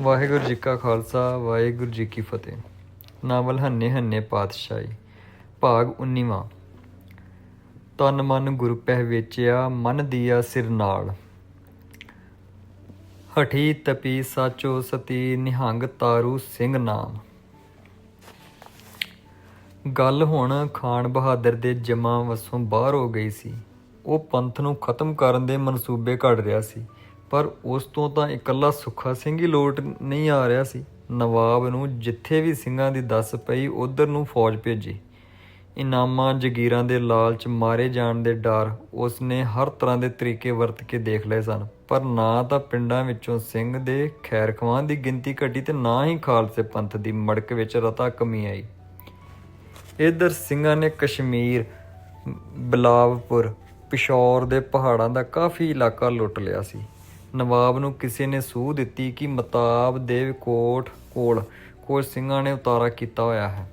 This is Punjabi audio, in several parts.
ਵਾਹਿਗੁਰੂ ਜੀ ਕਾ ਖਾਲਸਾ, ਵਾਹਿਗੁਰੂ ਜੀ ਕੀ ਫਤਿਹ। ਨਾਵਲ ਹੰਨੇ ਹੰਨੇ ਪਾਤਸ਼ਾਹੀ, ਭਾਗ 19ਵਾਂ ਤਨ ਮਨ ਗੁਰੂ ਪਹਿ ਵੇਚਿਆ, ਮਨ ਦੀਆ ਸਿਰ ਨਾਲ। ਹਠੀ ਤਪੀ ਸਾਚੋ ਸਤੀ, ਨਿਹੰਗ ਤਾਰੂ ਸਿੰਘ ਨਾਮ। ਗੱਲ ਹੁਣ ਖਾਨ ਬਹਾਦਰ ਦੇ ਜਮਾ ਵਸੋਂ ਬਾਹਰ ਹੋ ਗਈ ਸੀ। ਉਹ ਪੰਥ ਨੂੰ ਖਤਮ ਕਰਨ ਦੇ ਮਨਸੂਬੇ ਘੜ ਰਿਹਾ ਸੀ। ਪਰ ਉਸ ਤੋਂ ਤਾਂ ਇਕੱਲਾ ਸੁੱਖਾ ਸਿੰਘ ਹੀ ਲੋਟ ਨਹੀਂ ਆ ਰਿਹਾ ਸੀ। ਨਵਾਬ ਨੂੰ ਜਿੱਥੇ ਵੀ ਸਿੰਘਾਂ ਦੀ ਦੱਸ ਪਈ, ਉਧਰ ਨੂੰ ਫੌਜ ਭੇਜੀ। ਇਨਾਮਾਂ ਜਗੀਰਾਂ ਦੇ ਲਾਲਚ ਮਾਰੇ ਜਾਣ ਦੇ ਡਰ ਉਸ ਨੇ ਹਰ ਤਰ੍ਹਾਂ ਦੇ ਤਰੀਕੇ ਵਰਤ ਕੇ ਦੇਖ ਲਏ ਸਨ। ਪਰ ਨਾ ਤਾਂ ਪਿੰਡਾਂ ਵਿੱਚੋਂ ਸਿੰਘ ਦੇ ਖੈਰ ਖਵਾਨ ਦੀ ਗਿਣਤੀ ਘਟੀ ਤੇ ਨਾ ਹੀ ਖਾਲਸੇ ਪੰਥ ਦੀ ਮੜਕ ਵਿੱਚ ਰਤਾ ਕਮੀ ਆਈ। ਇਧਰ ਸਿੰਘਾਂ ਨੇ ਕਸ਼ਮੀਰ, ਬਲਾਵਪੁਰ, ਪਿਸ਼ੌਰ ਦੇ ਪਹਾੜਾਂ ਦਾ ਕਾਫੀ ਇਲਾਕਾ ਲੁੱਟ ਲਿਆ ਸੀ। ਨਵਾਬ ਨੂੰ ਕਿਸੇ ਨੇ ਸੂਹ ਦਿੱਤੀ ਕਿ ਮਤਾਬ ਦੇ ਕੋਟ ਕੋਲ ਕੁਝ ਸਿੰਘਾਂ ਨੇ ਉਤਾਰਾ ਕੀਤਾ ਹੋਇਆ ਹੈ।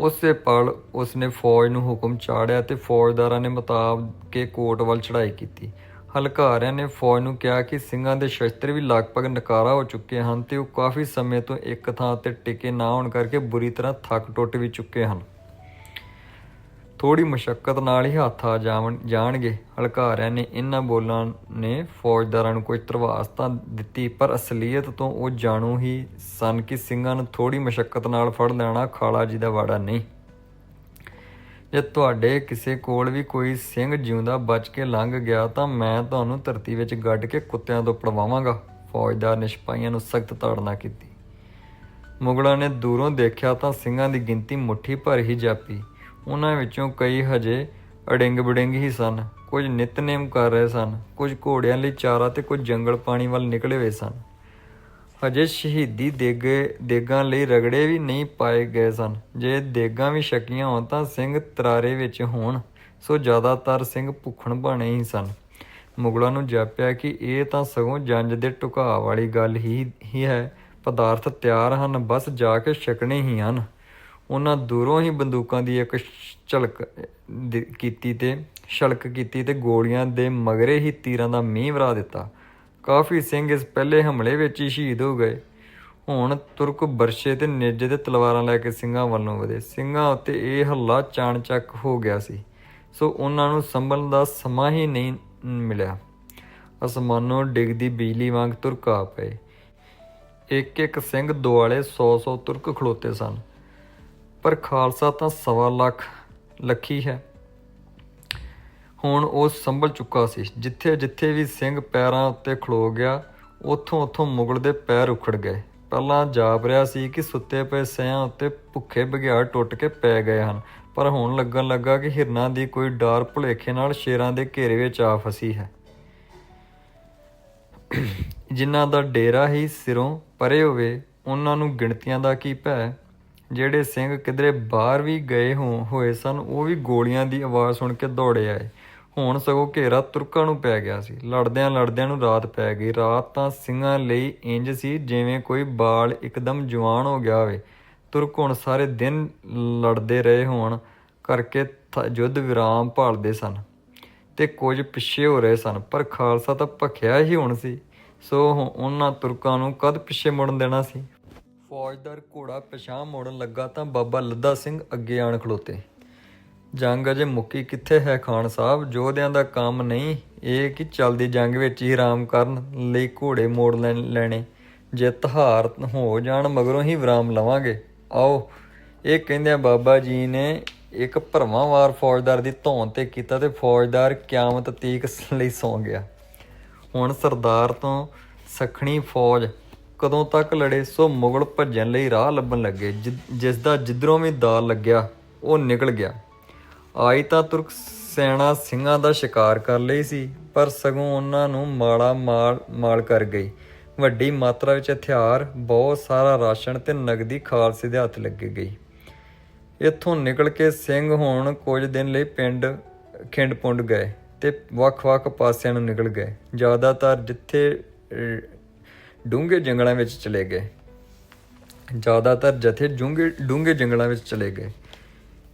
ਉਸੇ ਪਲ ਉਸਨੇ ਫੌਜ ਨੂੰ ਹੁਕਮ ਚਾੜਿਆ ਤੇ ਫੌਜਦਾਰਾਂ ਨੇ ਮਤਾਬ ਕੇ ਕੋਟ ਵੱਲ ਚੜ੍ਹਾਈ ਕੀਤੀ। ਹਲਕਾਰਿਆਂ ਨੇ ਫੌਜ ਨੂੰ ਕਿਹਾ ਕਿ ਸਿੰਘਾਂ ਦੇ ਸ਼ਸਤਰ ਵੀ ਲਗਭਗ ਨਕਾਰਾ ਹੋ ਚੁੱਕੇ ਹਨ ਤੇ ਉਹ ਕਾਫੀ ਸਮੇਂ ਤੋਂ ਇੱਕ ਥਾਂ ਤੇ ਟਿਕੇ ਨਾ ਹੋਣ ਕਰਕੇ ਬੁਰੀ ਤਰ੍ਹਾਂ ਥੱਕ ਟੁੱਟ ਵੀ ਚੁੱਕੇ ਹਨ। ਥੋੜੀ ਮੁਸ਼ਕਲ ਨਾਲ ਹੀ ਹੱਥ ਆ ਜਾਵਣ, ਜਾਣਗੇ। ਹਲਕਾਰਿਆਂ ਨੇ ਇਹਨਾਂ ਬੋਲਾਂ ਨੇ ਫੌਜਦਾਰਾਂ ਨੂੰ ਕੋਈ ਧਰਵਾਸ ਤਾਂ ਦਿੱਤੀ, ਪਰ ਅਸਲੀਅਤ ਤੋਂ ਉਹ ਜਾਣੂ ਹੀ ਸਨ ਕਿ ਸਿੰਘਾਂ ਨੂੰ ਥੋੜੀ ਮੁਸ਼ਕਲ ਨਾਲ ਫੜ ਲੈਣਾ ਖਾਲਾ ਜੀ ਦਾ ਵਾੜਾ ਨਹੀਂ। ਜੇ ਤੁਹਾਡੇ ਕਿਸੇ ਕੋਲ ਵੀ ਕੋਈ ਸਿੰਘ ਜਿਉਂਦਾ ਬਚ ਕੇ ਲੰਘ ਗਿਆ ਤਾਂ ਮੈਂ ਤੁਹਾਨੂੰ ਧਰਤੀ ਵਿੱਚ ਗੱਡ ਕੇ ਕੁੱਤਿਆਂ ਤੋਂ ਪੜਵਾਵਾਂਗਾ, ਫੌਜਦਾਰ ਨੇ ਸਿਪਾਹੀਆਂ ਨੂੰ ਸਖਤ ਤਾੜਨਾ ਕੀਤੀ। ਮੁਗਲਾਂ ਨੇ ਦੂਰੋਂ ਦੇਖਿਆ ਤਾਂ ਸਿੰਘਾਂ ਦੀ ਗਿਣਤੀ ਮੁੱਠੀ ਭਰ ਹੀ ਜਾਪੀ। ਉਹਨਾਂ ਵਿੱਚੋਂ ਕਈ ਹਜੇ ਅੜਿੰਗ ਬੜਿੰਗ ਹੀ ਸਨ। ਕੁਝ ਨਿਤਨੇਮ ਕਰ ਰਹੇ ਸਨ, ਕੁਝ ਘੋੜਿਆਂ ਲਈ ਚਾਰਾ ਤੇ ਕੁਝ ਜੰਗਲ ਪਾਣੀ ਵੱਲ ਨਿਕਲੇ ਹੋਏ ਸਨ। ਹਜੇ ਸ਼ਹੀਦੀ ਦੇਗੇ, ਦੇਗਾਂ ਲਈ ਰਗੜੇ ਵੀ ਨਹੀਂ ਪਾਏ ਗਏ ਸਨ। ਜੇ ਦੇਗਾਂ ਵੀ ਛਕੀਆਂ ਹੋਣ ਤਾਂ ਸਿੰਘ ਤਰਾਰੇ ਵਿੱਚ ਹੋਣ, ਸੋ ਜ਼ਿਆਦਾਤਰ ਸਿੰਘ ਭੁੱਖਣ ਬਣੇ ਹੀ ਸਨ। ਮੁਗਲਾਂ ਨੂੰ ਜਾਪਿਆ ਕਿ ਇਹ ਤਾਂ ਸਗੋਂ ਜੰਜ ਦੇ ਢੁਕਾ ਵਾਲੀ ਗੱਲ ਹੀ ਹੀ ਹੈ, ਪਦਾਰਥ ਤਿਆਰ ਹਨ, ਬਸ ਜਾ ਕੇ ਛਕਣੇ ਹੀ ਹਨ। ਉਹਨਾਂ ਦੂਰੋਂ ਹੀ ਬੰਦੂਕਾਂ ਦੀ ਇੱਕ ਝਲਕ ਕੀਤੀ ਤੇ ਛਲਕ ਕੀਤੀ ਤੇ ਗੋਲੀਆਂ ਦੇ ਮਗਰੇ ਹੀ ਤੀਰਾਂ ਦਾ ਮੀਂਹ ਵਰਾ ਦਿੱਤਾ। ਕਾਫੀ ਸਿੰਘ ਇਸ ਪਹਿਲੇ ਹਮਲੇ ਵਿੱਚ ਹੀ ਸ਼ਹੀਦ ਹੋ ਗਏ। ਹੁਣ ਤੁਰਕ ਬਰਸ਼ੇ ਤੇ ਨੇਜੇ ਤੇ ਤਲਵਾਰਾਂ ਲੈ ਕੇ ਸਿੰਘਾਂ ਵੱਲੋਂ ਵਧੇ। ਸਿੰਘਾਂ ਉੱਤੇ ਇਹ ਹੱਲਾ ਚਾਣਚੱਕ ਹੋ ਗਿਆ ਸੀ। ਸੋ ਉਹਨਾਂ ਨੂੰ ਸੰਭਲਣ ਦਾ ਸਮਾਂ ਹੀ ਨਹੀਂ ਮਿਲਿਆ। ਅਸਮਾਨੋਂ ਡਿੱਗਦੀ ਬਿਜਲੀ ਵਾਂਗ ਤੁਰਕ ਆ ਪਏ। ਇੱਕ ਇੱਕ ਸਿੰਘ ਦੁਆਲੇ 100-100 ਤੁਰਕ ਖਲੋਤੇ ਸਨ। ਪਰ ਖਾਲਸਾ ਤਾਂ ਸਵਾ ਲੱਖ ਲੱਖੀ ਹੈ। ਹੁਣ ਉਹ ਸੰਭਲ ਚੁੱਕਾ ਸੀ। ਜਿੱਥੇ ਜਿੱਥੇ ਵੀ ਸਿੰਘ ਪੈਰਾਂ ਉੱਤੇ ਖਲੋ ਗਿਆ, ਉੱਥੋਂ ਉੱਥੋਂ ਮੁਗਲ ਦੇ ਪੈਰ ਉਖੜ ਗਏ। ਪਹਿਲਾਂ ਜਾਪ ਰਿਹਾ ਸੀ ਕਿ ਸੁੱਤੇ ਪਏ ਸਿਆਂ ਉੱਤੇ ਭੁੱਖੇ ਬਗਿਆੜ ਟੁੱਟ ਕੇ ਪੈ ਗਏ ਹਨ। ਪਰ ਹੁਣ ਲੱਗਣ ਲੱਗਾ ਕਿ ਹਿਰਨਾਂ ਦੀ ਕੋਈ ਡਾਰ ਭੁਲੇਖੇ ਨਾਲ ਸ਼ੇਰਾਂ ਦੇ ਘੇਰੇ ਵਿੱਚ ਆ ਫਸੀ ਹੈ। ਜਿਨ੍ਹਾਂ ਦਾ ਡੇਰਾ ਹੀ ਸਿਰੋਂ ਪਰੇ ਹੋਵੇ, ਉਹਨਾਂ ਨੂੰ ਗਿਣਤੀਆਂ ਦਾ ਕੀ ਭੈ? ਜਿਹੜੇ ਸਿੰਘ ਕਿਧਰੇ ਬਾਹਰ ਵੀ ਗਏ ਹੋ, ਹੋਏ ਸਨ, ਉਹ ਵੀ ਗੋਲੀਆਂ ਦੀ ਆਵਾਜ਼ ਸੁਣ ਕੇ ਦੌੜੇ ਆਏ। ਹੁਣ ਸਗੋਂ ਘੇਰਾ ਤੁਰਕਾਂ ਨੂੰ ਪੈ ਗਿਆ ਸੀ। ਲੜਦਿਆਂ ਲੜਦਿਆਂ ਨੂੰ ਰਾਤ ਪੈ ਗਈ। ਰਾਤ ਤਾਂ ਸਿੰਘਾਂ ਲਈ ਇੰਜ ਸੀ ਜਿਵੇਂ ਕੋਈ ਬਾਲ ਇੱਕਦਮ ਜਵਾਨ ਹੋ ਗਿਆ ਹੋਵੇ। ਤੁਰਕ ਹੁਣ ਸਾਰੇ ਦਿਨ ਲੜਦੇ ਰਹੇ ਹੋਣ ਕਰਕੇ ਥ- ਯੁੱਧ ਵਿਰਾਮ ਭਾਲਦੇ ਸਨ ਤੇ ਕੁਝ ਪਿੱਛੇ ਹੋ ਰਹੇ ਸਨ। ਪਰ ਖਾਲਸਾ ਤਾਂ ਭਖਿਆ ਹੀ ਹੁਣ ਸੀ। ਸੋ ਉਹਨਾਂ ਤੁਰਕਾਂ ਨੂੰ ਕਦ ਪਿੱਛੇ ਮੁੜਨ ਦੇਣਾ ਸੀ? ਫੌਜਦਾਰ ਘੋੜਾ ਪਛਾਂ ਮੋੜਨ ਲੱਗਾ ਤਾਂ ਬਾਬਾ ਲੱਦਾ ਸਿੰਘ ਅੱਗੇ ਆਣ ਖਲੋਤੇ। ਜੰਗ ਅਜੇ ਮੁੱਕੀ ਕਿੱਥੇ ਹੈ ਖਾਨ ਸਾਹਿਬ? ਯੋਧਿਆਂ ਦਾ ਕੰਮ ਨਹੀਂ, ਇਹ ਕਿ ਚੱਲਦੀ ਜੰਗ ਵਿੱਚ ਹੀ ਆਰਾਮ ਕਰਨ ਲਈ ਘੋੜੇ ਮੋੜ ਲੈਣ- ਲੈਣੇ। ਜਿੱਤ ਹਾਰ ਹੋ ਜਾਣ ਮਗਰੋਂ ਹੀ ਵਿਰਾਮ ਲਵਾਂਗੇ। ਆਓ, ਇਹ ਕਹਿੰਦਿਆਂ ਬਾਬਾ ਜੀ ਨੇ ਇੱਕ ਭਰਵਾਂ-ਵਾਰ ਫੌਜਦਾਰ ਦੀ ਧੌਣ ਤੇ ਕੀਤਾ ਤੇ ਫੌਜਦਾਰ ਕਿਆਮਤ ਤੀਕ ਲਈ ਸੌਂ ਗਿਆ। ਹੁਣ ਸਰਦਾਰ ਤੋਂ ਸਖਣੀ ਫੌਜ ਕਦੋਂ ਤੱਕ ਲੜੇ ਸੋ ਮੁਗਲ ਭੱਜਣ ਲਈ ਰਾਹ ਲੱਭਣ ਲੱਗੇ। ਜਿ- ਜਿਸ ਦਾ ਜਿੱਧਰੋਂ ਵੀ ਦਾਲ ਲੱਗਿਆ, ਉਹ ਨਿਕਲ ਗਿਆ। ਆਈ ਤਾਂ ਤੁਰਕ ਸੈਨਾ ਸਿੰਘਾਂ ਦਾ ਸ਼ਿਕਾਰ ਕਰ ਲਈ ਸੀ, ਪਰ ਸਗੋਂ ਉਹਨਾਂ ਨੂੰ ਮਾਲਾ ਮਾਲ ਮਾਲ ਕਰ ਗਈ। ਵੱਡੀ ਮਾਤਰਾ ਵਿੱਚ ਹਥਿਆਰ, ਬਹੁਤ ਸਾਰਾ ਰਾਸ਼ਨ ਤੇ ਨਗਦੀ ਖਾਲਸੇ ਦੇ ਹੱਥ ਲੱਗੇ ਗਈ ਇੱਥੋਂ ਨਿਕਲ ਕੇ ਸਿੰਘ ਹੁਣ ਕੁਝ ਦਿਨ ਲਈ ਪਿੰਡ ਖਿੰਡ ਪੁੰਡ ਗਏ ਤੇ ਵੱਖ-ਵੱਖ ਪਾਸਿਆਂ ਨੂੰ ਨਿਕਲ ਗਏ। ਜ਼ਿਆਦਾਤਰ ਜਿੱਥੇ ਡੂੰਘੇ ਜੰਗਲਾਂ ਵਿੱਚ ਚਲੇ ਗਏ। ਜ਼ਿਆਦਾਤਰ ਜਥੇ ਡੂੰਘੇ ਡੂੰਘੇ ਜੰਗਲਾਂ ਵਿੱਚ ਚਲੇ ਗਏ।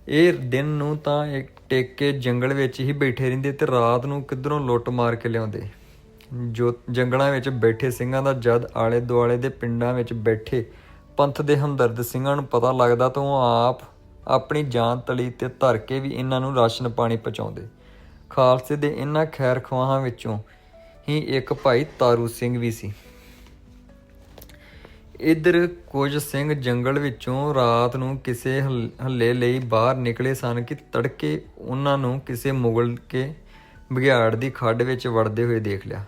ਇਹ ਦਿਨ ਨੂੰ ਤਾਂ ਇੱਕ ਟੇਕੇ ਜੰਗਲ ਵਿੱਚ ਹੀ ਬੈਠੇ ਰਹਿੰਦੇ ਤੇ ਰਾਤ ਨੂੰ ਕਿੱਧਰੋਂ ਲੁੱਟ ਮਾਰ ਕੇ ਲਿਆਉਂਦੇ। ਜੋ ਜੰਗਲਾਂ ਵਿੱਚ ਬੈਠੇ ਸਿੰਘਾਂ ਦਾ ਜਦ ਆਲੇ ਦੁਆਲੇ ਦੇ ਪਿੰਡਾਂ ਵਿੱਚ ਬੈਠੇ ਪੰਥ ਦੇ ਹਮਦਰਦ ਸਿੰਘਾਂ ਨੂੰ ਪਤਾ ਲੱਗਦਾ ਤਾਂ ਉਹ ਆਪ ਆਪਣੀ ਜਾਨ ਤਲੀ ਤੇ ਧਰ ਕੇ ਵੀ ਇਹਨਾਂ ਨੂੰ ਰਾਸ਼ਨ ਪਾਣੀ ਪਹੁੰਚਾਉਂਦੇ। ਖਾਲਸੇ ਦੇ ਇਹਨਾਂ ਖੈਰ ਖਵਾਹਾਂ ਵਿੱਚੋਂ ਹੀ ਇੱਕ ਭਾਈ ਤਾਰੂ ਸਿੰਘ ਵੀ ਸੀ। ਇਧਰ ਕੁਝ ਸਿੰਘ ਜੰਗਲ ਵਿੱਚੋਂ ਰਾਤ ਨੂੰ ਕਿਸੇ ਹਲ- ਹੱਲੇ ਲਈ ਬਾਹਰ ਨਿਕਲੇ ਸਨ ਕਿ ਤੜਕੇ ਉਹਨਾਂ ਨੂੰ ਕਿਸੇ ਮੁਗਲ ਕੇ ਬਘਿਆੜ ਦੀ ਖੱਡ ਵਿੱਚ ਵੜਦੇ ਹੋਏ ਦੇਖ ਲਿਆ।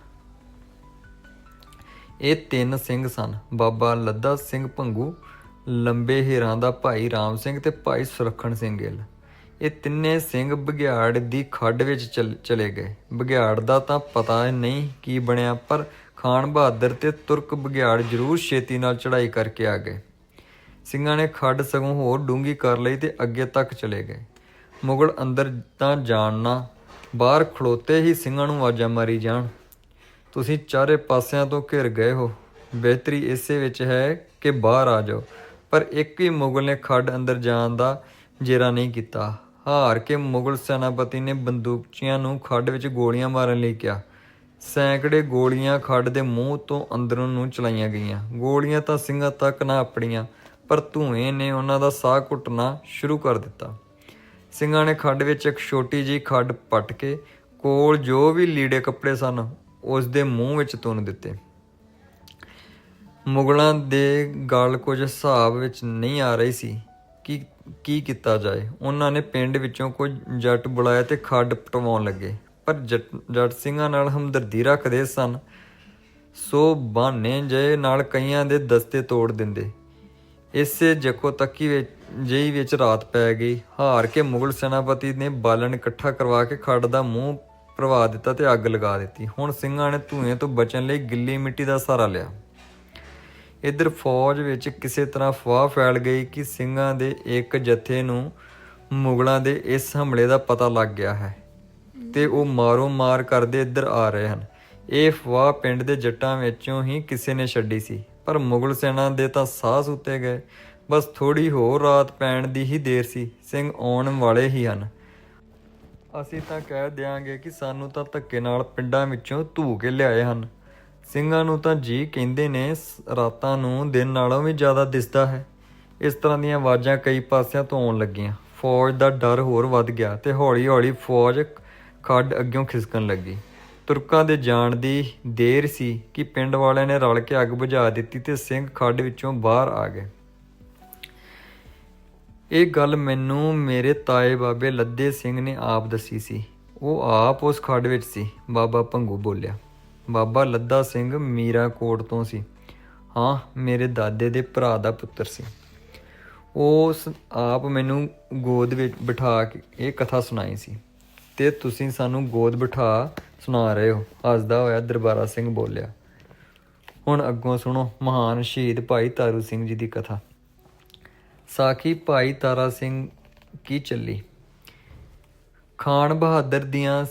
ਇਹ ਤਿੰਨ ਸਿੰਘ ਸਨ। ਬਾਬਾ ਲੱਦਾ ਸਿੰਘ ਭੰਗੂ, ਲੰਬੇ ਹੀਰਾਂ ਦਾ ਭਾਈ ਰਾਮ ਸਿੰਘ ਤੇ ਭਾਈ ਸੁਰਖਣ ਸਿੰਘ ਗਿੱਲ। ਇਹ ਤਿੰਨੇ ਸਿੰਘ ਬਘਿਆੜ ਦੀ ਖੱਡ ਵਿੱਚ ਚਲ- ਚਲੇ ਗਏ। ਬਘਿਆੜ ਦਾ ਤਾਂ ਪਤਾ ਨਹੀਂ ਕੀ ਬਣਿਆ, ਪਰ ਖਾਨ ਬਹਾਦਰ ਤੇ ਤੁਰਕ ਬਘਿਆੜ ਜ਼ਰੂਰ ਛੇਤੀ ਨਾਲ ਚੜ੍ਹਾਈ ਕਰਕੇ ਆ ਗਏ। ਸਿੰਘਾਂ ਨੇ ਖੱਡ ਸਗੋਂ ਹੋਰ ਡੂੰਗੀ ਕਰ ਲਈ ਤੇ ਅੱਗੇ ਤੱਕ ਚਲੇ ਗਏ। ਮੁਗਲ ਅੰਦਰ ਤਾਂ ਜਾਣ ਨਾ, ਬਾਹਰ ਖਲੋਤੇ ਹੀ ਸਿੰਘਾਂ ਨੂੰ ਆਵਾਜ਼ਾਂ ਮਾਰੀ ਜਾਣ। ਤੁਸੀਂ ਚਾਰੇ ਪਾਸਿਆਂ ਤੋਂ ਘਿਰ ਗਏ ਹੋ। ਬਿਹਤਰੀ ਇਸੇ ਵਿੱਚ ਹੈ ਕਿ ਬਾਹਰ ਆ ਜਾਓ। ਪਰ ਇੱਕ ਹੀ ਮੁਗਲ ਨੇ ਖੱਡ ਅੰਦਰ ਜਾਣ ਦਾ ਜੇਰਾ ਨਹੀਂ ਕੀਤਾ। ਹਾਰ ਕੇ ਮੁਗਲ ਸੈਨਾਪਤੀ ਨੇ ਬੰਦੂਕਚੀਆਂ ਨੂੰ ਖੱਡ ਵਿੱਚ ਗੋਲੀਆਂ ਮਾਰਨ ਲਈ ਕਿਹਾ। ਸੈਂਕੜੇ ਗੋਲੀਆਂ ਖੱਡ ਦੇ ਮੂੰਹ ਤੋਂ ਅੰਦਰੋਂ ਨੂੰ ਚਲਾਈਆਂ ਗਈਆਂ। ਗੋਲੀਆਂ ਤਾਂ ਸਿੰਘਾਂ ਤੱਕ ਨਾ ਆਪਣੀਆਂ, ਪਰ ਧੂਏ ਨੇ ਉਹਨਾਂ ਦਾ ਸਾਹ ਘੁੱਟਣਾ ਸ਼ੁਰੂ ਕਰ ਦਿੱਤਾ। ਸਿੰਘਾਂ ਨੇ ਖੱਡ ਵਿੱਚ ਇੱਕ ਛੋਟੀ ਜਿਹੀ ਖੱਡ ਪੱਟ ਕੇ ਕੋਲ ਜੋ ਵੀ ਲੀੜੇ ਕੱਪੜੇ ਸਨ, ਉਸ ਦੇ ਮੂੰਹ ਵਿੱਚ ਤੁੰਨ ਦਿੱਤੇ। ਮੁਗਲਾਂ ਦੇ ਗੱਲ ਕੁਝ ਹਿਸਾਬ ਵਿੱਚ ਨਹੀਂ ਆ ਰਹੀ ਸੀ ਕਿ ਕੀ ਕੀਤਾ ਜਾਏ। ਉਹਨਾਂ ਨੇ ਪਿੰਡ ਵਿੱਚੋਂ ਕੁਝ ਜੱਟ ਬੁਲਾਇਆ ਤੇ ਖੱਡ ਪਟਵਾਉਣ ਲੱਗੇ। ਪਰ ਜੱਟ ਜੱਟ ਸਿੰਘਾਂ ਨਾਲ ਹਮਦਰਦੀ ਰੱਖਦੇ ਸਨ। ਸੋ ਬਹਾਨੇ ਜੇ ਨਾਲ ਕਈਆਂ ਦੇ ਦਸਤੇ ਤੋੜ ਦਿੰਦੇ। ਇਸੇ ਜਖੋ ਤੱਕੀ ਵਿੱਚ, ਜਈ ਵਿੱਚ ਰਾਤ ਪੈ ਗਈ। ਹਾਰ ਕੇ ਮੁਗਲ ਸੈਨਾਪਤੀ ਨੇ ਬਾਲਣ ਇਕੱਠਾ ਕਰਵਾ ਕੇ ਖੱਡ ਦਾ ਮੂੰਹ ਭਰਵਾ ਦਿੱਤਾ ਤੇ ਅੱਗ ਲਗਾ ਦਿੱਤੀ। ਹੁਣ ਸਿੰਘਾਂ ਨੇ ਧੂਏ ਤੋਂ ਬਚਣ ਲਈ ਗਿੱਲੀ ਮਿੱਟੀ ਦਾ ਸਹਾਰਾ ਲਿਆ। ਇਧਰ ਫੌਜ ਵਿੱਚ ਕਿਸੇ ਤਰ੍ਹਾਂ ਫਵਾਹ ਫੈਲ ਗਈ ਕਿ ਸਿੰਘਾਂ ਦੇ ਇੱਕ ਜਥੇ ਨੂੰ ਮੁਗਲਾਂ ਦੇ ਇਸ ਹਮਲੇ ਦਾ ਪਤਾ ਲੱਗ ਗਿਆ ਹੈ। ਤੇ ਉਹ ਮਾਰੋ ਮਾਰ ਕਰਦੇ ਇੱਧਰ ਆ ਰਹੇ ਹਨ। ਇਹ ਫਵਾਹ ਪਿੰਡ ਦੇ ਜੱਟਾਂ ਵਿੱਚੋਂ ਹੀ ਕਿਸੇ ਨੇ ਛੱਡੀ ਸੀ। ਪਰ ਮੁਗਲ ਸੈਨਾ ਦੇ ਤਾਂ ਸਾਹ ਸੁੱਤੇ ਗਏ। ਬਸ ਥੋੜੀ ਹੋਰ ਰਾਤ ਪੈਣ ਦੀ ਹੀ ਦੇਰ ਸੀ। ਸਿੰਘ ਆਉਣ ਵਾਲੇ ਹੀ ਹਨ। ਅਸੀਂ ਤਾਂ ਕਹਿ ਦਿਆਂਗੇ ਕਿ ਸਾਨੂੰ ਤਾਂ ਧੱਕੇ ਨਾਲ ਪਿੰਡਾਂ ਵਿੱਚੋਂ ਧੂ ਕੇ ਲਿਆਏ ਹਨ। ਸਿੰਘਾਂ ਨੂੰ ਤਾਂ ਜੀ ਕਹਿੰਦੇ ਨੇ ਸ- ਰਾਤਾਂ ਨੂੰ ਦਿਨ ਨਾਲੋਂ ਵੀ ਜ਼ਿਆਦਾ ਦਿਸਦਾ ਹੈ। ਇਸ ਤਰ੍ਹਾਂ ਦੀਆਂ ਆਵਾਜ਼ਾਂ ਕਈ ਪਾਸਿਆਂ ਤੋਂ ਆਉਣ ਲੱਗੀਆਂ। ਫੌਜ ਦਾ ਡਰ ਹੋਰ ਵੱਧ ਗਿਆ ਤੇ ਹੌਲੀ-ਹੌਲੀ ਫੌਜ ਖੱਡ ਅੱਗਿਓਂ ਖਿਸਕਣ ਲੱਗੀ। ਤੁਰਕਾਂ ਦੇ ਜਾਣ ਦੀ ਦੇਰ ਸੀ ਕਿ ਪਿੰਡ ਵਾਲਿਆਂ ਨੇ ਰਲ ਕੇ ਅੱਗ ਬੁਝਾ ਦਿੱਤੀ ਤੇ ਸਿੰਘ ਖੱਡ ਵਿੱਚੋਂ ਬਾਹਰ ਆ ਗਏ। ਇਹ ਗੱਲ ਮੈਨੂੰ ਮੇਰੇ ਤਾਏ ਬਾਬੇ ਲੱਦੇ ਸਿੰਘ ਨੇ ਆਪ ਦੱਸੀ ਸੀ। ਉਹ ਆਪ ਉਸ ਖੱਡ ਵਿੱਚ ਸੀ। ਬਾਬਾ ਭੰਗੂ ਬੋਲਿਆ, ਬਾਬਾ ਲੱਦਾ ਸਿੰਘ ਮੀਰਾ ਕੋਟ ਤੋਂ ਸੀ। ਹਾਂ, ਮੇਰੇ ਦਾਦੇ ਦੇ ਭਰਾ ਦਾ ਪੁੱਤਰ ਸੀ। ਉਸ ਆਪ ਮੈਨੂੰ ਗੋਦ ਵਿੱਚ ਬਿਠਾ ਕੇ ਇਹ ਕਥਾ ਸੁਣਾਈ ਸੀ। ਤੇ ਤੁਸੀਂ ਸਾਨੂੰ ਗੋਦ ਬਿਠਾ ਸੁਣਾ ਰਹੇ ਹੋ। ਹੱਸਦਾ ਹੋਇਆ ਦਰਬਾਰਾ ਸਿੰਘ ਬੋਲਿਆ, ਹੁਣ ਅੱਗੋਂ ਸੁਣੋ, ਮਹਾਨ ਸ਼ਹੀਦ ਭਾਈ ਤਾਰੂ ਸਿੰਘ ਜੀ ਦੀ ਕਥਾ। ਸਾਖੀ ਭਾਈ ਤਾਰਾ ਸਿੰਘ ਕੀ ਚੱਲੀ? ਖਾਨ ਬਹਾਦਰ ਦੀਆਂ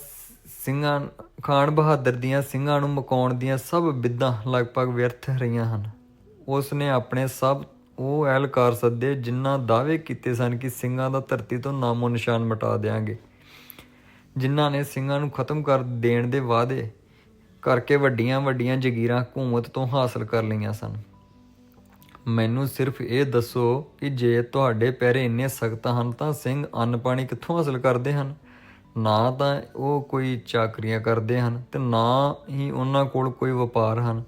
ਸਿੰਘਾਂ ਖਾਨ ਬਹਾਦਰ ਦੀਆਂ ਸਿੰਘਾਂ ਨੂੰ ਮਕਾਉਣ ਦੀਆਂ ਸਭ ਬਿੱਦਾਂ ਲਗਭਗ ਵਿਅਰਥ ਰਹੀਆਂ ਹਨ। ਉਸ ਨੇ ਆਪਣੇ ਸਭ, ਉਹ ਐਲਕਾਰ ਸੱਦੇ ਜਿਨ੍ਹਾਂ ਦਾਅਵੇ ਕੀਤੇ ਸਨ ਕਿ ਸਿੰਘਾਂ ਦਾ ਧਰਤੀ ਤੋਂ ਨਾਮੋ ਨਿਸ਼ਾਨ ਮਿਟਾ ਦੇਾਂਗੇ ਜਿਨ੍ਹਾਂ ਨੇ ਸਿੰਘਾਂ ਨੂੰ ਖਤਮ ਕਰ ਦੇਣ ਦੇ ਵਾਅਦੇ ਕਰਕੇ ਵੱਡੀਆਂ ਵੱਡੀਆਂ ਜ਼ਗੀਰਾਂ ਹਕੂਮਤ ਤੋਂ ਹਾਸਲ ਕਰ ਲਈਆਂ ਸਨ। ਮੈਨੂੰ ਸਿਰਫ ਇਹ ਦੱਸੋ ਕਿ ਜੇ ਤੁਹਾਡੇ ਪੈਰੇ ਇੰਨੇ ਸਖਤ ਹਨ ਤਾਂ ਸਿੰਘ ਅੰਨ ਪਾਣੀ ਕਿੱਥੋਂ ਹਾਸਲ ਕਰਦੇ ਹਨ? ਨਾ ਤਾਂ ਉਹ ਕੋਈ ਚਾਕਰੀਆਂ ਕਰਦੇ ਹਨ ਤੇ ਨਾ ਹੀ ਉਹਨਾਂ ਕੋਲ ਕੋਈ ਵਪਾਰ ਹਨ।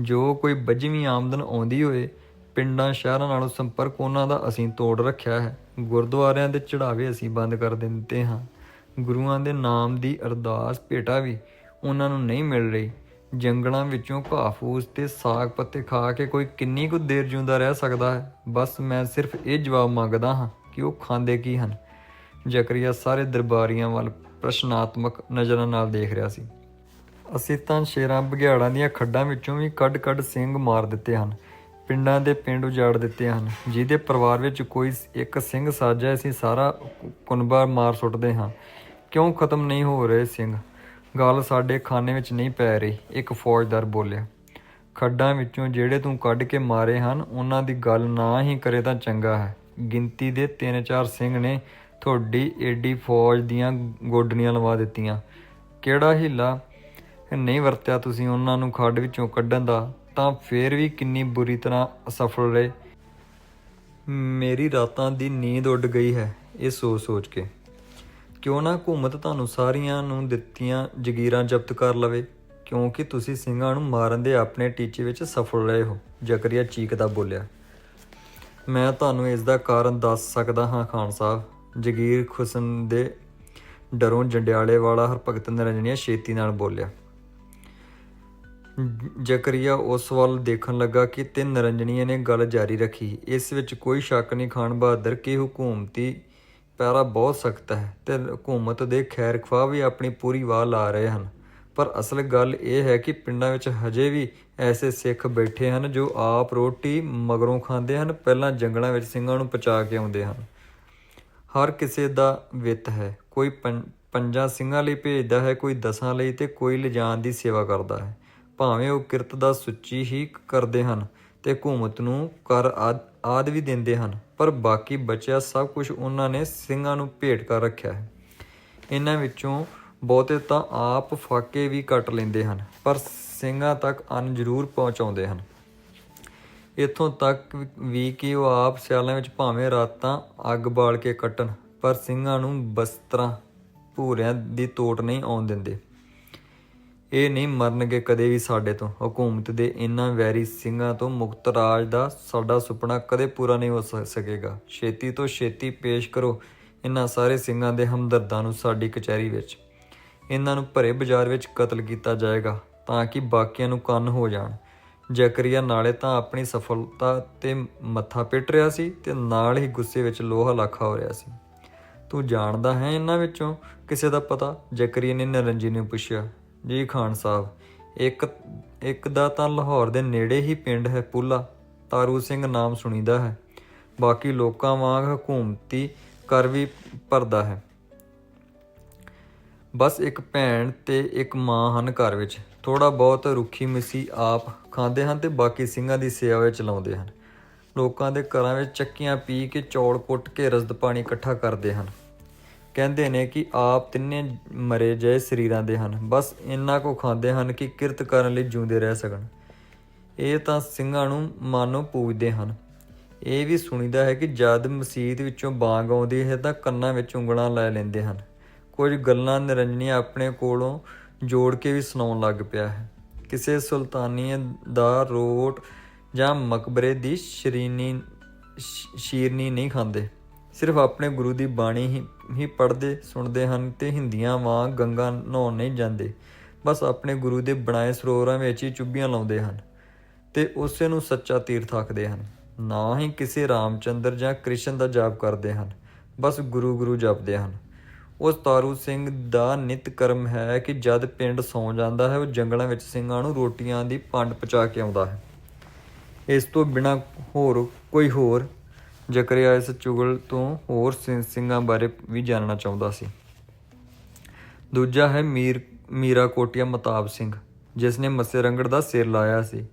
ਜੋ ਕੋਈ ਬਜਵੀਂ ਆਮਦਨ ਆਉਂਦੀ ਹੋਏ, ਪਿੰਡਾਂ ਸ਼ਹਿਰਾਂ ਨਾਲੋਂ ਸੰਪਰਕ ਉਹਨਾਂ ਦਾ ਅਸੀਂ ਤੋੜ ਰੱਖਿਆ ਹੈ। ਗੁਰਦੁਆਰਿਆਂ ਦੇ ਚੜਾਵੇ ਅਸੀਂ ਬੰਦ ਕਰ ਦਿੰਦੇ ਹਾਂ। ਗੁਰੂਆਂ ਦੇ ਨਾਮ ਦੀ ਅਰਦਾਸ ਭੇਟਾ ਵੀ ਉਹਨਾਂ ਨੂੰ ਨਹੀਂ ਮਿਲ ਰਹੀ। ਜੰਗਲਾਂ ਵਿੱਚੋਂ ਘਾਹ ਫੂਸ ਤੇ ਸਾਗ ਪੱਤੇ ਖਾ ਕੇ ਕੋਈ ਕਿੰਨੀ ਕੁ ਦੇਰ ਜਿਉਂਦਾ ਰਹਿ ਸਕਦਾ ਹੈ? ਬਸ ਮੈਂ ਸਿਰਫ ਇਹ ਜਵਾਬ ਮੰਗਦਾ ਹਾਂ ਕਿ ਉਹ ਖਾਂਦੇ ਕੀ ਹਨ? ਜ਼ਕਰੀਆ ਸਾਰੇ ਦਰਬਾਰੀਆਂ ਵੱਲ ਪ੍ਰਸ਼ਨਾਤਮਕ ਨਜ਼ਰਾਂ ਨਾਲ ਦੇਖ ਰਿਹਾ ਸੀ। ਅਸੀਂ ਤਾਂ ਸ਼ੇਰਾਂ ਬਘਿਆੜਾਂ ਦੀਆਂ ਖੱਡਾਂ ਵਿੱਚੋਂ ਵੀ ਕੱਢ-ਕੱਢ ਸਿੰਘ ਮਾਰ ਦਿੱਤੇ ਹਨ। ਪਿੰਡਾਂ ਦੇ ਪਿੰਡ ਉਜਾੜ ਦਿੱਤੇ ਹਨ। ਜਿਹਦੇ ਪਰਿਵਾਰ ਵਿੱਚ ਕੋਈ ਇੱਕ ਸਿੰਘ ਸਾਜਾ ਅਸੀਂ ਸਾਰਾ ਕੁਨਬਾ ਮਾਰ ਸੁੱਟਦੇ ਹਾਂ। ਕਿਉਂ ਖਤਮ ਨਹੀਂ ਹੋ ਰਹੇ ਸਿੰਘ? ਗੱਲ ਸਾਡੇ ਖਾਨੇ ਵਿੱਚ ਨਹੀਂ ਪੈ ਰਹੀ, ਇੱਕ ਫੌਜਦਾਰ ਬੋਲਿਆ। ਖੱਡਾਂ ਵਿੱਚੋਂ ਜਿਹੜੇ ਤੂੰ ਕੱਢ ਕੇ ਮਾਰੇ ਹਨ, ਉਹਨਾਂ ਦੀ ਗੱਲ ਨਾ ਹੀ ਕਰੇ ਤਾਂ ਚੰਗਾ ਹੈ। ਗਿਣਤੀ ਦੇ 3-4 ਸਿੰਘ ਨੇ ਤੁਹਾਡੀ ਏਡੀ ਫੌਜ ਦੀਆਂ ਗੋਡਣੀਆਂ ਲਵਾ ਦਿੱਤੀਆਂ। ਕਿਹੜਾ ਹੀਲਾ ਨਹੀਂ ਵਰਤਿਆ ਤੁਸੀਂ ਉਹਨਾਂ ਨੂੰ ਖੱਡ ਵਿੱਚੋਂ ਕੱਢਣ ਦਾ? ਤਾਂ ਫੇਰ ਵੀ ਕਿੰਨੀ ਬੁਰੀ ਤਰ੍ਹਾਂ ਅਸਫਲ ਰਹੇ। ਮੇਰੀ ਰਾਤਾਂ ਦੀ ਨੀਂਦ ਉੱਡ ਗਈ ਹੈ, ਇਹ ਸੋਚ ਸੋਚ ਕੇ। ਕਿਉਂ ਨਾ ਹਕੂਮਤ ਤੁਹਾਨੂੰ ਸਾਰੀਆਂ ਨੂੰ ਦਿੱਤੀਆਂ ਜ਼ਗੀਰਾਂ ਜ਼ਬਤ ਕਰ ਲਵੇ? ਕਿਉਂਕਿ ਤੁਸੀਂ ਸਿੰਘਾਂ ਨੂੰ ਮਾਰਨ ਦੇ ਆਪਣੇ ਟੀਚੇ ਵਿੱਚ ਸਫਲ ਰਹੇ ਹੋ, ਜ਼ਕਰੀਆ ਚੀਕਦਾ ਬੋਲਿਆ। ਮੈਂ ਤੁਹਾਨੂੰ ਇਸ ਦਾ ਕਾਰਨ ਦੱਸ ਸਕਦਾ ਹਾਂ, ਖਾਨ ਸਾਹਿਬ। ਜਗੀਰ ਖੁਸਨ ਦੇ ਡਰੋਂ ਜੰਡਿਆਲੇ ਵਾਲਾ ਹਰਭਗਤ ਨਿਰੰਜਨੀਆ ਛੇਤੀ ਨਾਲ ਬੋਲਿਆ। ਜ਼ਕਰੀਆ ਉਸ ਵੱਲ ਦੇਖਣ ਲੱਗਾ ਕਿ ਤਿੰਨ ਨਿਰੰਜਨੀਏ ਨੇ ਗੱਲ ਜਾਰੀ ਰੱਖੀ। ਇਸ ਵਿੱਚ ਕੋਈ ਸ਼ੱਕ ਨਹੀਂ, ਖਾਨ ਬਹਾਦਰ ਕਿ ਹਕੂਮਤੀ ਪੈਰਾ ਬਹੁਤ ਸਖਤ ਹੈ ਤੇ ਹਕੂਮਤ ਦੇ ਖੈਰ ਖਵਾਹ ਵੀ ਆਪਣੀ ਪੂਰੀ ਵਾਹ ਲਾ ਰਹੇ ਹਨ। ਪਰ ਅਸਲ ਗੱਲ ਇਹ ਹੈ ਕਿ ਪਿੰਡਾਂ ਵਿੱਚ ਹਜੇ ਵੀ ਐਸੇ ਸਿੱਖ ਬੈਠੇ ਹਨ ਜੋ ਆਪ ਰੋਟੀ ਮਗਰੋਂ ਖਾਂਦੇ ਹਨ, ਪਹਿਲਾਂ ਜੰਗਲਾਂ ਵਿੱਚ ਸਿੰਘਾਂ ਨੂੰ ਪਚਾ ਕੇ ਆਉਂਦੇ ਹਨ। ਹਰ ਕਿਸੇ ਦਾ ਵਿੱਤ ਹੈ। ਕੋਈ ਪੰ- ਪੰਜਾਂ ਸਿੰਘਾਂ ਲਈ ਭੇਜਦਾ ਹੈ, ਕੋਈ ਦਸਾਂ ਲਈ ਤੇ ਕੋਈ ਲਿਜਾਣ ਦੀ ਸੇਵਾ ਕਰਦਾ ਹੈ। ਭਾਵੇਂ ਉਹ ਕਿਰਤ ਦਾ ਸੁੱਚੀ ਹੀ ਕਰਦੇ ਹਨ ਤੇ ਹਕੂਮਤ ਨੂੰ ਕਰ ਆਦਿ ਵੀ ਦਿੰਦੇ ਹਨ, ਪਰ ਬਾਕੀ ਬਚਿਆ ਸਭ ਕੁਝ ਉਹਨਾਂ ਨੇ ਸਿੰਘਾਂ ਨੂੰ ਭੇਟ ਕਰ ਰੱਖਿਆ ਹੈ। ਇਹਨਾਂ ਵਿੱਚੋਂ ਬਹੁਤੇ ਤਾਂ ਆਪ ਫਾਕੇ ਵੀ ਕੱਟ ਲੈਂਦੇ ਹਨ, ਪਰ ਸਿੰਘਾਂ ਤੱਕ ਅੰਨ ਜ਼ਰੂਰ ਪਹੁੰਚਾਉਂਦੇ ਹਨ। ਇੱਥੋਂ ਤੱਕ ਵੀ ਕਿ ਉਹ ਆਪ ਸਿਆਲਾਂ ਵਿੱਚ ਭਾਵੇਂ ਰਾਤਾਂ ਅੱਗ ਬਾਲ ਕੇ ਕੱਟਣ, ਪਰ ਸਿੰਘਾਂ ਨੂੰ ਬਸਤਰਾਂ ਭੂਰਿਆਂ ਦੀ ਤੋਟ ਨਹੀਂ ਆਉਣ ਦਿੰਦੇ। ਇਹ ਨਹੀਂ ਮਰਨਗੇ ਕਦੇ ਵੀ ਸਾਡੇ ਤੋਂ। ਹਕੂਮਤ ਦੇ ਇਨ੍ਹਾਂ ਵੈਰੀ ਸਿੰਘਾਂ ਤੋਂ ਮੁਕਤ ਰਾਜ ਦਾ ਸਾਡਾ ਸੁਪਨਾ ਕਦੇ ਪੂਰਾ ਨਹੀਂ ਹੋ ਸਕੇਗਾ। ਛੇਤੀ ਤੋਂ ਛੇਤੀ ਪੇਸ਼ ਕਰੋ ਇਨ੍ਹਾਂ ਸਾਰੇ ਸਿੰਘਾਂ ਦੇ ਹਮਦਰਦਾਂ ਨੂੰ ਸਾਡੀ ਕਚਹਿਰੀ ਵਿੱਚ। ਇਹਨਾਂ ਨੂੰ ਭਰੇ ਬਾਜ਼ਾਰ ਵਿੱਚ ਕਤਲ ਕੀਤਾ ਜਾਏਗਾ ਤਾਂ ਕਿ ਬਾਕੀਆਂ ਨੂੰ ਕੰਨ ਹੋ ਜਾਣ। ਜ਼ਕਰੀਆ ਨਾਲੇ ਤਾਂ ਆਪਣੀ ਸਫਲਤਾ ਤੇ ਮੱਥਾ ਪਿੱਟ ਰਿਹਾ ਸੀ ਤੇ ਨਾਲ ਹੀ ਗੁੱਸੇ ਵਿੱਚ ਲੋਹਾ ਲਾਖਾ ਹੋ ਰਿਹਾ ਸੀ। ਤੂੰ ਜਾਣਦਾ ਹੈ ਇਹਨਾਂ ਵਿੱਚੋਂ ਕਿਸੇ ਦਾ ਪਤਾ? ਜ਼ਕਰੀਆ ਨੇ ਨਰੰਜੀ ਨੂੰ ਪੁੱਛਿਆ। ਜੀ ਖਾਨ ਸਾਹਿਬ, ਇੱਕ ਇੱਕ ਦਾ ਤਾਂ ਲਾਹੌਰ ਦੇ ਨੇੜੇ ਹੀ ਪਿੰਡ ਹੈ ਪੁੱਲਾ, ਤਾਰੂ ਸਿੰਘ ਨਾਮ ਸੁਣੀਦਾ ਹੈ। ਬਾਕੀ ਲੋਕਾਂ ਵਾਂਗ ਹਕੂਮਤੀ ਕਰ ਵੀ ਭਰਦਾ ਹੈ। ਬਸ ਇੱਕ ਭੈਣ ਤੇ ਇੱਕ ਮਾਂ ਹਨ ਘਰ ਵਿੱਚ। ਥੋੜਾ ਬਹੁਤ ਰੁੱਖੀ ਮਿੱਸੀ ਆਪ ਖਾਂਦੇ ਹਨ ਤੇ ਬਾਕੀ ਸਿੰਘਾਂ ਦੀ ਸੇਵਾ ਵਿੱਚ ਲਾਉਂਦੇ ਹਨ। ਲੋਕਾਂ ਦੇ ਘਰਾਂ ਵਿੱਚ ਚੱਕੀਆਂ ਪੀ ਕੇ ਚੌਲ ਕੁੱਟ ਕੇ ਰਸਦ ਪਾਣੀ ਇਕੱਠਾ ਕਰਦੇ ਹਨ। ਕਹਿੰਦੇ ਨੇ ਕਿ ਆਪ ਤਿੰਨੇ ਮਰੇ ਜਏ ਸਰੀਰਾਂ ਦੇ ਹਨ। ਬਸ ਇੰਨਾ ਕੋ ਖਾਂਦੇ ਹਨ ਕਿ ਕਿਰਤ ਕਰਨ ਲਈ ਜਿਉਂਦੇ ਰਹਿ ਸਕਣ। ਇਹ ਤਾਂ ਸਿੰਘਾਂ ਨੂੰ ਮਾਨੋ ਪੂਜਦੇ ਹਨ। ਇਹ ਵੀ ਸੁਣੀਦਾ ਹੈ ਕਿ ਜਦ ਮਸਜਿਦ ਵਿੱਚੋਂ ਬਾਂਗ ਆਉਂਦੀ ਹੈ ਤਾਂ ਕੰਨਾਂ ਵਿੱਚ ਉਂਗਲਾਂ ਲੈ ਲੈਂਦੇ ਹਨ। ਕੁਝ ਗੱਲਾਂ ਨਿਰੰਜਨੀ ਆਪਣੇ ਕੋਲੋਂ ਜੋੜ ਕੇ ਵੀ ਸੁਣਾਉਣ ਲੱਗ ਪਿਆ ਹੈ। ਕਿਸੇ ਸੁਲਤਾਨੀਏ ਦਾ ਰੋਟ ਜਾਂ ਮਕਬਰੇ ਦੀ ਸ਼ਰੀਨੀ ਸ਼ੀਰਨੀ ਨਹੀਂ ਖਾਂਦੇ। ਸਿਰਫ ਆਪਣੇ ਗੁਰੂ ਦੀ ਬਾਣੀ ਹੀ ਹੀ ਪੜ੍ਹਦੇ, ਸੁਣਦੇ ਹਨ ਤੇ ਹਿੰਦੀਆਂ ਵਾਂਗ ਗੰਗਾ ਨਹਾਉਣ ਨਹੀਂ ਜਾਂਦੇ। ਬਸ ਆਪਣੇ ਗੁਰੂ ਦੇ ਬਣਾਏ ਸਰੋਵਰਾਂ ਵਿੱਚ ਹੀ ਚੁੱਭੀਆਂ ਲਾਉਂਦੇ ਹਨ ਤੇ ਉਸੇ ਨੂੰ ਸੱਚਾ ਤੀਰਥ ਆਖਦੇ ਹਨ। ਨਾ ਹੀ ਕਿਸੇ ਰਾਮਚੰਦਰ ਜਾਂ ਕ੍ਰਿਸ਼ਨ ਦਾ ਜਾਪ ਕਰਦੇ ਹਨ, ਬਸ ਗੁਰੂ ਗੁਰੂ ਜਪਦੇ ਹਨ। ਉਸ ਤਾਰੂ ਸਿੰਘ ਦਾ ਨਿਤ ਕਰਮ ਹੈ ਕਿ ਜਦ ਪਿੰਡ ਸੌਂ ਜਾਂਦਾ ਹੈ, ਉਹ ਜੰਗਲਾਂ ਵਿੱਚ ਸਿੰਘਾਂ ਨੂੰ ਰੋਟੀਆਂ ਦੀ ਪੰਡ ਪਚਾ ਕੇ ਆਉਂਦਾ ਹੈ। ਇਸ ਤੋਂ ਬਿਨਾ ਹੋਰ ਕੋਈ ਹੋਰ ਜ਼ਕਰੀਆ ਇਸ ਚੁਗਲ ਤੋਂ ਹੋਰ ਸਿੰਘ- ਸਿੰਘਾਂ ਬਾਰੇ ਵੀ ਜਾਣਨਾ ਚਾਹੁੰਦਾ ਸੀ। ਦੂਜਾ ਹੈ ਮੀਰ, ਮੀਰਾ ਕੋਟੀਆ ਮਤਾਬ ਸਿੰਘ, ਜਿਸ ਨੇ ਮੱਸੇ ਰੰਗੜ ਦਾ ਸਿਰ ਲਾਇਆ ਸੀ।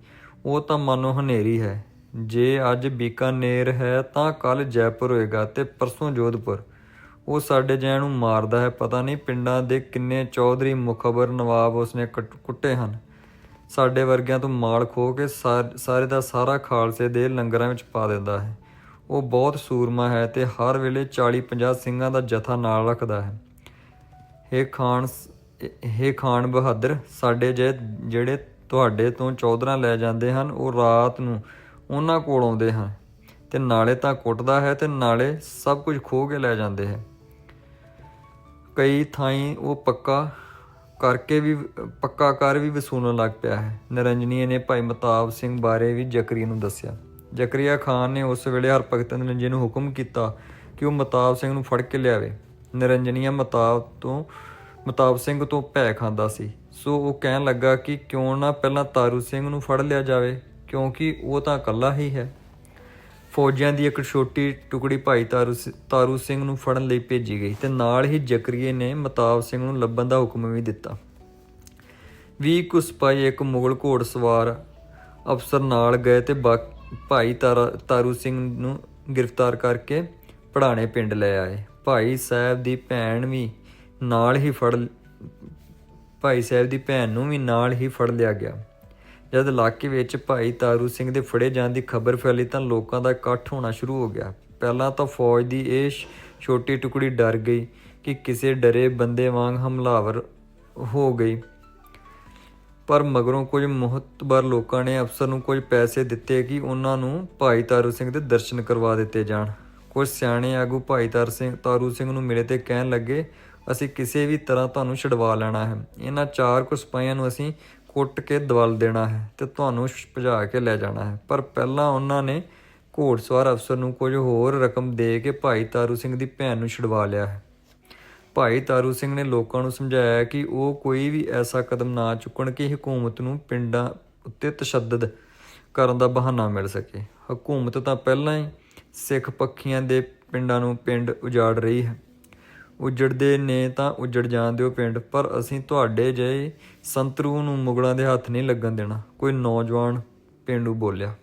ਉਹ ਤਾਂ ਮਾਨੋ ਹਨੇਰੀ ਹੈ। ਜੇ ਅੱਜ ਬੀਕਾਨੇਰ ਹੈ ਤਾਂ ਕੱਲ ਜੈਪੁਰ ਹੋਏਗਾ ਤੇ ਪਰਸੋਂ ਜੋਧਪੁਰ। ਉਹ ਸਾਡੇ ਜੈਨ ਨੂੰ ਮਾਰਦਾ ਹੈ, ਪਤਾ ਨਹੀਂ ਪਿੰਡਾਂ ਦੇ ਕਿੰਨੇ ਚੌਧਰੀ ਮੁਖਬਰ ਨਵਾਬ ਉਸਨੇ ਕੱਟ- ਕੁੱਟੇ ਹਨ। ਸਾਡੇ ਵਰਗਿਆਂ ਤੋਂ ਮਾਲ ਖੋ ਕੇ ਸਾਰ- ਸਾਰੇ ਦਾ ਸਾਰਾ ਖਾਲਸੇ ਦੇ ਲੰਗਰਾਂ ਵਿੱਚ ਪਾ ਦਿੰਦਾ ਹੈ। ਉਹ ਬਹੁਤ ਸੂਰਮਾ ਹੈ ਤੇ ਹਰ ਵੇਲੇ 40-50 ਸਿੰਘਾਂ ਦਾ ਜਥਾ ਨਾਲ ਰੱਖਦਾ ਹੈ। ਹੇ ਖਾਨ ਸ- ਹੇ ਖਾਨ ਬਹਾਦਰ, ਸਾਡੇ ਜੇ, ਜਿਹੜੇ ਤੁਹਾਡੇ ਤੋਂ ਚੌਧਰਾਂ ਲੈ ਜਾਂਦੇ ਹਨ, ਉਹ ਰਾਤ ਨੂੰ ਉਹਨਾਂ ਕੋਲ ਆਉਂਦੇ ਹਨ ਤੇ ਨਾਲੇ ਤਾਂ ਕੁੱਟਦਾ ਹੈ ਤੇ ਨਾਲੇ ਸਭ ਕੁਝ ਖੋਹ ਕੇ ਲੈ ਜਾਂਦੇ ਹੈ। ਕਈ ਥਾਈਂ ਉਹ ਪੱਕਾ ਕਰਕੇ ਵੀ, ਪੱਕਾ ਕਰ ਵੀ ਵਸੂਲਣ ਲੱਗ ਪਿਆ ਹੈ। ਨਿਰੰਜਨੀਏ ਨੇ ਭਾਈ ਮਤਾਬ ਸਿੰਘ ਬਾਰੇ ਵੀ ਜਕਰੀ ਨੂੰ ਦੱਸਿਆ। ਜ਼ਕਰੀਆ ਖਾਨ ਨੇ ਉਸ ਵੇਲੇ ਹਰਭਗਤ ਨਿਰੰਜਨ ਨੂੰ ਹੁਕਮ ਕੀਤਾ ਕਿ ਉਹ ਮਤਾਬ ਸਿੰਘ ਨੂੰ ਫੜ ਕੇ ਲਿਆਵੇ। ਨਿਰੰਜਨੀਆ ਮਤਾਬ ਤੋਂ ਮਤਾਬ ਸਿੰਘ ਤੋਂ ਭੈ ਖਾਂਦਾ ਸੀ। ਸੋ ਉਹ ਕਹਿਣ ਲੱਗਾ ਕਿ ਕਿਉਂ ਨਾ ਪਹਿਲਾਂ ਤਾਰੂ ਸਿੰਘ ਨੂੰ ਫੜ ਲਿਆ ਜਾਵੇ, ਕਿਉਂਕਿ ਉਹ ਤਾਂ ਇਕੱਲਾ ਹੀ ਹੈ। ਫੌਜੀਆਂ ਦੀ ਇੱਕ ਛੋਟੀ ਟੁਕੜੀ ਭਾਈ ਤਾਰੂ ਸਿ- ਤਾਰੂ ਸਿੰਘ ਨੂੰ ਫੜਨ ਲਈ ਭੇਜੀ ਗਈ ਤੇ ਨਾਲ ਹੀ ਜ਼ਕਰੀਏ ਨੇ ਮਤਾਬ ਸਿੰਘ ਨੂੰ ਲੱਭਣ ਦਾ ਹੁਕਮ ਵੀ ਦਿੱਤਾ। 20 ਕੁ ਸਿਪਾਹੀ ਇੱਕ ਮੁਗਲ ਘੋੜਸਵਾਰ ਅਫਸਰ ਨਾਲ ਗਏ ਤੇ ਬਾਕੀ ਭਾਈ ਤਾਰਾ- ਤਾਰੂ ਸਿੰਘ ਨੂੰ ਗ੍ਰਿਫਤਾਰ ਕਰਕੇ ਪੜਾਣੇ ਪਿੰਡ ਲੈ ਆਏ। ਭਾਈ ਸਾਹਿਬ ਦੀ ਭੈਣ ਵੀ ਨਾਲ ਹੀ ਫੜ ਭਾਈ ਸਾਹਿਬ ਦੀ ਭੈਣ ਨੂੰ ਵੀ ਨਾਲ ਹੀ ਫੜ ਲਿਆ ਗਿਆ। ਜਦ ਇਲਾਕੇ ਵਿੱਚ ਭਾਈ ਤਾਰੂ ਸਿੰਘ ਦੇ ਫੜੇ ਜਾਣ ਦੀ ਖਬਰ ਫੈਲੀ ਤਾਂ ਲੋਕਾਂ ਦਾ ਇਕੱਠ ਹੋਣਾ ਸ਼ੁਰੂ ਹੋ ਗਿਆ। ਪਹਿਲਾਂ ਤਾਂ ਫੌਜ ਦੀ ਇਹ ਛੋਟੀ ਟੁਕੜੀ ਡਰ ਗਈ ਕਿ ਕਿਸੇ ਡਰੇ ਬੰਦੇ ਵਾਂਗ ਹਮਲਾਵਰ ਹੋ ਗਈ। ਪਰ ਮਗਰੋਂ ਕੁਝ ਮੁਹਤਬਰ ਲੋਕਾਂ ਨੇ ਅਫਸਰ ਨੂੰ ਕੁਝ ਪੈਸੇ ਦਿੱਤੇ ਕਿ ਉਹਨਾਂ ਨੂੰ ਭਾਈ ਤਾਰੂ ਸਿੰਘ ਦੇ ਦਰਸ਼ਨ ਕਰਵਾ ਦਿੱਤੇ ਜਾਣ। ਕੁਝ ਸਿਆਣੇ ਆਗੂ ਭਾਈ ਤਾਰ ਸਿੰਘ, ਤਾਰੂ ਸਿੰਘ ਨੂੰ ਮਿਲੇ ਤੇ ਕਹਿਣ ਲੱਗੇ, ਅਸੀਂ ਕਿਸੇ ਵੀ ਤਰ੍ਹਾਂ ਤੁਹਾਨੂੰ ਛਡਵਾ ਲੈਣਾ ਹੈ। ਇਹਨਾਂ ਚਾਰ ਕੁ ਸਿਪਾਹੀਆਂ ਨੂੰ ਅਸੀਂ ਕੁੱਟ ਕੇ ਦਵਲ ਦੇਣਾ ਹੈ ਤੇ ਤੁਹਾਨੂੰ ਭਜਾ ਕੇ ਲੈ ਜਾਣਾ ਹੈ। ਪਰ ਪਹਿਲਾਂ ਉਹਨਾਂ ਨੇ ਘੋੜਸਵਾਰ ਅਫਸਰ ਨੂੰ ਕੁਝ ਹੋਰ ਰਕਮ ਦੇ ਕੇ ਭਾਈ ਤਾਰੂ ਸਿੰਘ ਦੀ ਭੈਣ ਨੂੰ ਛਡਵਾ ਲਿਆ ਹੈ। ਭਾਈ ਤਾਰੂ ਸਿੰਘ ਨੇ ਲੋਕਾਂ ਨੂੰ ਸਮਝਾਇਆ ਕਿ ਉਹ ਕੋਈ ਵੀ ਐਸਾ ਕਦਮ ਨਾ ਚੁੱਕਣ ਕਿ ਹਕੂਮਤ ਨੂੰ ਪਿੰਡਾਂ ਉੱਤੇ ਤਸ਼ੱਦਦ ਕਰਨ ਦਾ ਬਹਾਨਾ ਮਿਲ ਸਕੇ। ਹਕੂਮਤ ਤਾਂ ਪਹਿਲਾਂ ਹੀ ਸਿੱਖ ਪੱਖੀਆਂ ਦੇ ਪਿੰਡਾਂ ਨੂੰ ਪਿੰਡ ਉਜਾੜ ਰਹੀ ਹੈ। ਉਜੜਦੇ ਨੇ ਤਾਂ ਉਜੜ ਜਾਣ ਦਿਓ ਪਿੰਡ, ਪਰ ਅਸੀਂ ਤੁਹਾਡੇ ਜਿਹੇ ਸੰਤਰੂ ਨੂੰ ਮੁਗਲਾਂ ਦੇ ਹੱਥ ਨਹੀਂ ਲੱਗਣ ਦੇਣਾ। ਕੋਈ ਨੌਜਵਾਨ ਪਿੰਡੂ ਬੋਲਿਆ,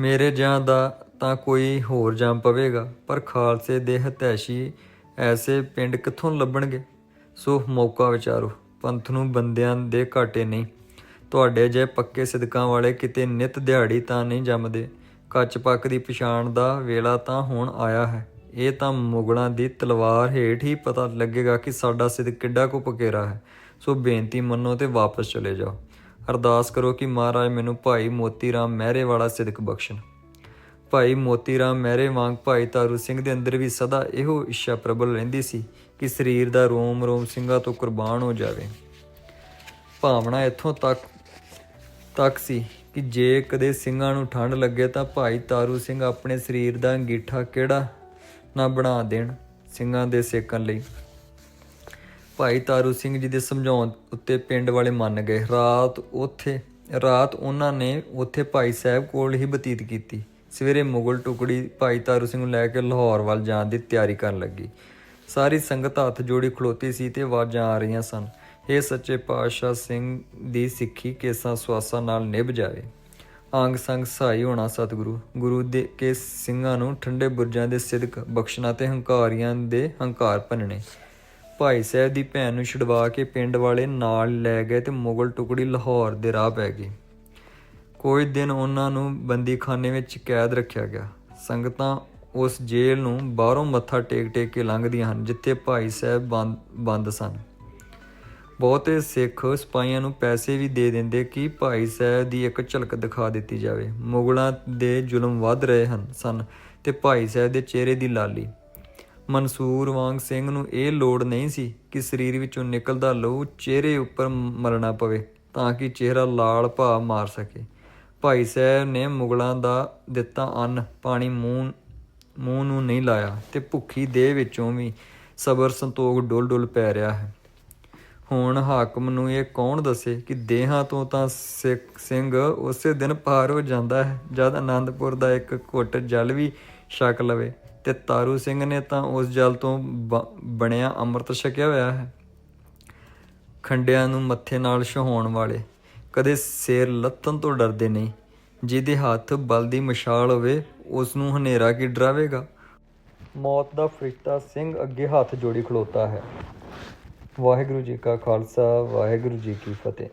ਮੇਰੇ ਜਾਂ ਦਾ ਤਾਂ ਕੋਈ ਹੋਰ ਜਾਮ ਪਵੇਗਾ, ਪਰ ਖਾਲਸੇ ਦੇ ਹਤੈਸ਼ੀ ਐਸੇ ਪਿੰਡ ਕਿੱਥੋਂ ਲੱਭਣਗੇ? ਸੋ ਮੌਕਾ ਵਿਚਾਰੋ, ਪੰਥ ਨੂੰ ਬੰਦਿਆਂ ਦੇ ਘਾਟੇ ਨਹੀਂ। ਤੁਹਾਡੇ ਜੇ ਪੱਕੇ ਸਿਦਕਾਂ ਵਾਲੇ ਕਿਤੇ ਨਿਤ ਦਿਹਾੜੀ ਤਾਂ ਨਹੀਂ ਜੰਮਦੇ। ਕੱਚ ਪੱਕ ਦੀ ਪਛਾਣ ਦਾ ਵੇਲਾ ਤਾਂ ਹੁਣ ਆਇਆ ਹੈ। ਇਹ ਤਾਂ ਮੁਗਲਾਂ ਦੀ ਤਲਵਾਰ ਹੇਠ ਹੀ ਪਤਾ ਲੱਗੇਗਾ ਕਿ ਸਾਡਾ ਸਿਦਕ ਕਿੱਡਾ ਕੋ ਪਕੇਰਾ ਹੈ। ਸੋ ਬੇਨਤੀ ਮੰਨੋ ਤੇ ਵਾਪਸ ਚਲੇ ਜਾਓ। ਅਰਦਾਸ ਕਰੋ ਕਿ ਮਹਾਰਾਜ ਮੈਨੂੰ ਭਾਈ ਮੋਤੀ ਰਾਮ ਮਹਿਰੇ ਵਾਲਾ ਸਿਦਕ ਬਖਸ਼ਣ। ਭਾਈ ਮੋਤੀ ਰਾਮ ਮਹਿਰੇ ਵਾਂਗ ਭਾਈ ਤਾਰੂ ਸਿੰਘ ਦੇ ਅੰਦਰ ਵੀ ਸਦਾ ਇਹੋ ਇੱਛਾ ਪ੍ਰਬਲ ਰਹਿੰਦੀ ਸੀ ਕਿ ਸਰੀਰ ਦਾ ਰੋਮ ਰੋਮ ਸਿੰਘਾਂ ਤੋਂ ਕੁਰਬਾਨ ਹੋ ਜਾਵੇ। ਭਾਵਨਾ ਇੱਥੋਂ ਤੱਕ ਤੱਕ ਸੀ ਕਿ ਜੇ ਕਦੇ ਸਿੰਘਾਂ ਨੂੰ ਠੰਡ ਲੱਗੇ ਤਾਂ ਭਾਈ ਤਾਰੂ ਸਿੰਘ ਆਪਣੇ ਸਰੀਰ ਦਾ ਅੰਗੀਠਾ ਕਿਹੜਾ ਨਾ ਬਣਾ ਦੇਣ ਸਿੰਘਾਂ ਦੇ ਸੇਕਣ ਲਈ। ਭਾਈ ਤਾਰੂ ਸਿੰਘ ਜੀ ਦੇ ਸਮਝਾਉਣ ਉੱਤੇ ਪਿੰਡ ਵਾਲੇ ਮੰਨ ਗਏ। ਰਾਤ ਉੱਥੇ, ਰਾਤ ਉਹਨਾਂ ਨੇ ਉੱਥੇ ਭਾਈ ਸਾਹਿਬ ਕੋਲ ਹੀ ਬਤੀਤ ਕੀਤੀ। ਸਵੇਰੇ ਮੁਗਲ ਟੁਕੜੀ ਭਾਈ ਤਾਰੂ ਸਿੰਘ ਨੂੰ ਲੈ ਕੇ ਲਾਹੌਰ ਵੱਲ ਜਾਣ ਦੀ ਤਿਆਰੀ ਕਰਨ ਲੱਗੀ। ਸਾਰੀ ਸੰਗਤ ਹੱਥ ਜੋੜੀ ਖਲੋਤੀ ਸੀ ਤੇ ਆਵਾਜ਼ਾਂ ਆ ਰਹੀਆਂ ਸਨ। ਇਹ ਸੱਚੇ ਪਾਤਸ਼ਾਹ ਸਿੰਘ ਦੀ ਸਿੱਖੀ ਕੇਸਾਂ ਸਵਾਸਾਂ ਨਾਲ ਨਿਭ ਜਾਵੇ। ਆਂਗ ਸੰਗ ਸਹਾਈ ਹੋਣਾ ਸਤਿਗੁਰੂ। ਗੁਰੂ ਦੇ ਕੇ ਸਿੰਘਾਂ ਨੂੰ ਠੰਡੇ ਬੁਰਜਾਂ ਦੇ ਸਿਦਕ, ਬਖਸ਼ਣਾ ਤੇ ਹੰਕਾਰੀਆਂ ਦੇ ਹੰਕਾਰ ਭੰਨਣੇ। ਭਾਈ ਸਾਹਿਬ ਦੀ ਭੈਣ ਨੂੰ ਛਡਵਾ ਕੇ ਪਿੰਡ ਵਾਲੇ ਨਾਲ ਲੈ ਗਏ ਤੇ ਮੁਗਲ ਟੁਕੜੀ ਲਾਹੌਰ ਦੇ ਰਾਹ ਪੈ ਗਈ। ਕੋਈ ਦਿਨ ਉਹਨਾਂ ਨੂੰ ਬੰਦੀਖਾਨੇ ਵਿੱਚ ਕੈਦ ਰੱਖਿਆ ਗਿਆ। ਸੰਗਤਾਂ ਉਸ ਜੇਲ੍ਹ ਨੂੰ ਬਾਹਰੋਂ ਮੱਥਾ ਟੇਕ ਟੇਕ ਕੇ ਲੰਘਦੀਆਂ ਹਨ, ਜਿੱਥੇ ਭਾਈ ਸਾਹਿਬ ਬੰਦ ਬੰਦ ਸਨ। ਬਹੁਤੇ ਸਿੱਖ ਸਿਪਾਹੀਆਂ ਨੂੰ ਪੈਸੇ ਵੀ ਦੇ ਦਿੰਦੇ ਕਿ ਭਾਈ ਸਾਹਿਬ ਦੀ ਇੱਕ ਝਲਕ ਦਿਖਾ ਦਿੱਤੀ ਜਾਵੇ। ਮੁਗਲਾਂ ਦੇ ਜ਼ੁਲਮ ਵੱਧ ਰਹੇ ਹਨ, ਸਨ ਤੇ ਭਾਈ ਸਾਹਿਬ ਦੇ ਚਿਹਰੇ ਦੀ ਲਾਲੀ। ਮਨਸੂਰ ਵਾਂਗ ਸਿੰਘ ਨੂੰ ਇਹ ਲੋੜ ਨਹੀਂ ਸੀ ਕਿ ਸਰੀਰ ਵਿੱਚੋਂ ਨਿਕਲਦਾ ਲਹੂ ਚਿਹਰੇ ਉੱਪਰ ਮਲਣਾ ਪਵੇ, ਤਾਂ ਕਿ ਚਿਹਰਾ ਲਾਲ ਭਾ ਮਾਰ ਸਕੇ। ਭਾਈ ਸਾਹਿਬ ਨੇ ਮੁਗਲਾਂ ਦਾ ਦਿੱਤਾ ਅੰਨ, ਪਾਣੀ ਮੂੰਹ ਮੂੰਹ ਨੂੰ ਨਹੀਂ ਲਾਇਆ ਤੇ ਭੁੱਖੀ ਦੇਹ ਵਿੱਚੋਂ ਵੀ ਸਬਰ ਸੰਤੋਖ ਡੁੱਲ ਡੁੱਲ ਪੈ ਰਿਹਾ ਹੈ। ਹੁਣ ਹਾਕਮ ਨੂੰ ਇਹ ਕੌਣ ਦੱਸੇ ਕਿ ਦੇਹਾਂ ਤੋਂ ਤਾਂ ਸਿੱਖ ਸਿੰਘ ਉਸੇ ਦਿਨ ਪਾਰ ਹੋ ਜਾਂਦਾ ਹੈ, ਜਦ ਆਨੰਦਪੁਰ ਦਾ ਇੱਕ ਘੁੱਟ ਜਲ ਵੀ ਛਕ ਲਵੇ ਤੇ ਤਾਰੂ ਸਿੰਘ ਨੇ ਤਾਂ ਉਸ ਜਲ ਤੋਂ ਬ- ਬਣਿਆ ਅੰਮ੍ਰਿਤ ਛਕਿਆ ਹੋਇਆ ਹੈ। ਖੰਡਿਆਂ ਨੂੰ ਮੱਥੇ ਨਾਲ ਛਹਾਉਣ ਵਾਲੇ ਕਦੇ ਸਿਰ ਲੱਤਨ ਤੋਂ ਡਰਦੇ ਨਹੀਂ। ਜਿਹਦੇ ਹੱਥ ਬਲ ਦੀ ਮਸ਼ਾਲ ਹੋਵੇ ਉਸ ਨੂੰ ਹਨੇਰਾ ਕੀ ਡਰਾਵੇਗਾ? ਮੌਤ ਦਾ ਫਰਿਸ਼ਤਾ ਸਿੰਘ ਅੱਗੇ ਹੱਥ ਜੋੜੀ ਖਲੋਤਾ ਹੈ। ਵਾਹਿਗੁਰੂ ਜੀ ਕਾ ਖਾਲਸਾ, ਵਾਹਿਗੁਰੂ ਜੀ ਕੀ ਫਤਿਹ।